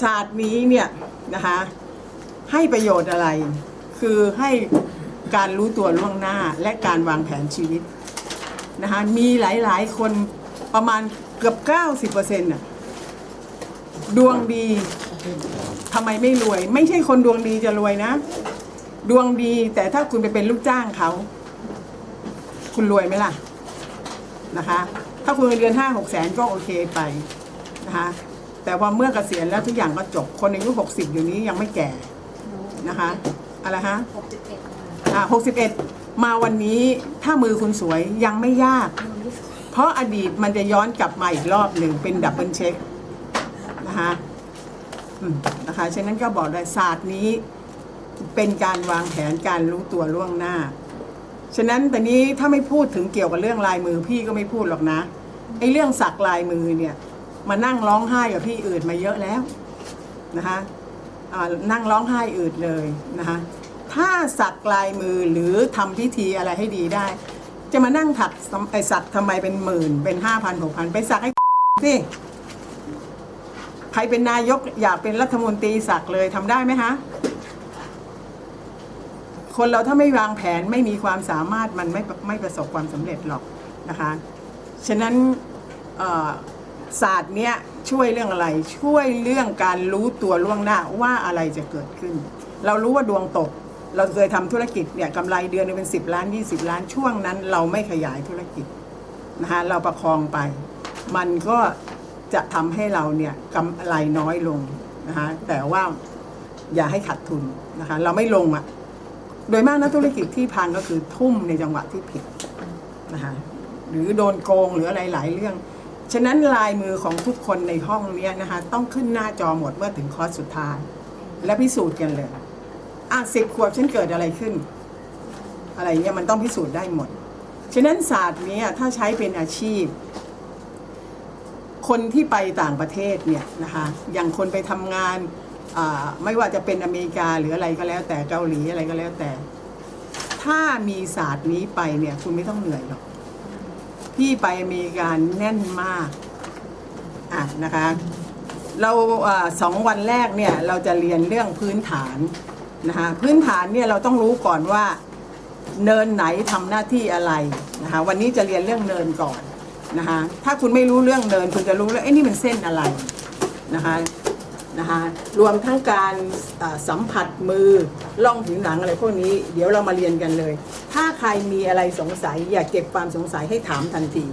ศาสตร์นี้เนี่ยนะคะให้ประโยชน์อะไร คือให้การรู้ตัวล่วงหน้าและการวางแผนชีวิตนะคะมีหลายๆ คนประมาณเกือบ 90%น่ะดวงดีทำไมไม่รวย ไม่ใช่คนดวงดีจะรวยนะ ดวงดีแต่ถ้าคุณไปเป็นลูกจ้างเขาคุณรวยไหมล่ะนะคะ ถ้าคุณเงินเดือนห้าหกแสนก็โอเคไปนะคะ แต่พอเมื่อเกษียณแล้วทุกอย่างก็จบ คนอายุหกสิบอยู่นี้ยังไม่แก่นะคะ อะไรฮะหกสิบเอ็ดอ่าหกสิบเอ็ดมาวันนี้ถ้ามือคุณสวยยังไม่ยาก เพราะอดีตมันจะย้อนกลับมาอีกรอบหนึ่งเป็นดับเบิลเช็คนะคะอืมนะคะฉะนั้นก็บอกได้ศาสตร์นี้เป็นการวางแผนการรู้ตัวล่วงหน้า ฉะนั้นแต่นี้ถ้าไม่พูดถึงเกี่ยวกับเรื่องลายมือพี่ก็ไม่พูดหรอกนะไอ้เรื่องสักลายมือเนี่ย มานั่งร้องไห้กับพี่อื่นมาเยอะแล้วนะคะนั่งร้องไห้อืดเลยนะคะถ้าสักลายมือหรือทำพิธีอะไรให้ดีได้ จะมานั่งถักไอสักทำไมเป็นหมื่นเป็นห้าพันหกพันไปสักให้สิใครเป็นนายกอยากเป็นรัฐมนตรีสักเลยทำได้ไหมคะคนเราถ้าไม่วางแผนไม่มีความสามารถมันไม่ไม่ประสบความสำเร็จหรอกนะคะ ฉะนั้นเอ่อ ศาสตร์เนี้ยช่วยเรื่องอะไร ช่วยเรื่องการรู้ตัวล่วงหน้าว่าอะไรจะเกิดขึ้น เรารู้ว่าดวงตก เราเคยทำธุรกิจเนี่ยกำไรเดือนนึงเป็น 10 ล้าน 20 ล้านช่วงนั้น เราไม่ขยายธุรกิจนะคะเราประคองไป มันก็จะทำให้เราเนี่ยกำไรน้อยลงนะคะแต่ว่าอย่าให้ขาดทุนนะคะเราไม่ลงอะโดยมากนักธุรกิจที่พังก็คือทุ่มในจังหวะที่ผิดนะคะหรือโดนโกงหรืออะไรหลายเรื่อง ฉะนั้นลายมือของทุกคนในห้องเนี้ยนะคะ ต้องขึ้นหน้าจอหมดเมื่อถึงคอร์สสุดท้าย และพิสูจน์กันเลย อะสิบขวบฉันเกิดอะไรขึ้น อะไรเงี้ยมันต้องพิสูจน์ได้หมด ฉะนั้นศาสตร์นี้ถ้าใช้เป็นอาชีพ คนที่ไปต่างประเทศเนี่ยนะคะอย่างคนไปทำงานไม่ว่าจะเป็นอเมริกาหรืออะไรก็แล้วแต่เกาหลีอะไรก็แล้วแต่ ถ้ามีศาสตร์นี้ไปเนี่ยคุณไม่ต้องเหนื่อยหรอก พี่ไปอเมริกาแน่นมากอะนะคะ เราอสองวันแรกเนี่ยเราจะเรียนเรื่องพื้นฐานนะคะพื้นฐานเนี่ยเราต้องรู้ก่อนว่าเนินไหนทำหน้าที่อะไรนะคะวันนี้จะเรียนเรื่องเนินก่อนนะคะถ้าคุณไม่รู้เรื่องเนิน คุณจะรู้แล้วเอ้นี่มันเส้นอะไรนะคะ นะคะรวมทั้งการสัมผัสมือล่องผิวหนังอะไรพวกนี้ เดี๋ยวเรามาเรียนกันเลย ถ้าใครมีอะไรสงสัยอยากเก็บความสงสัยให้ถามทันที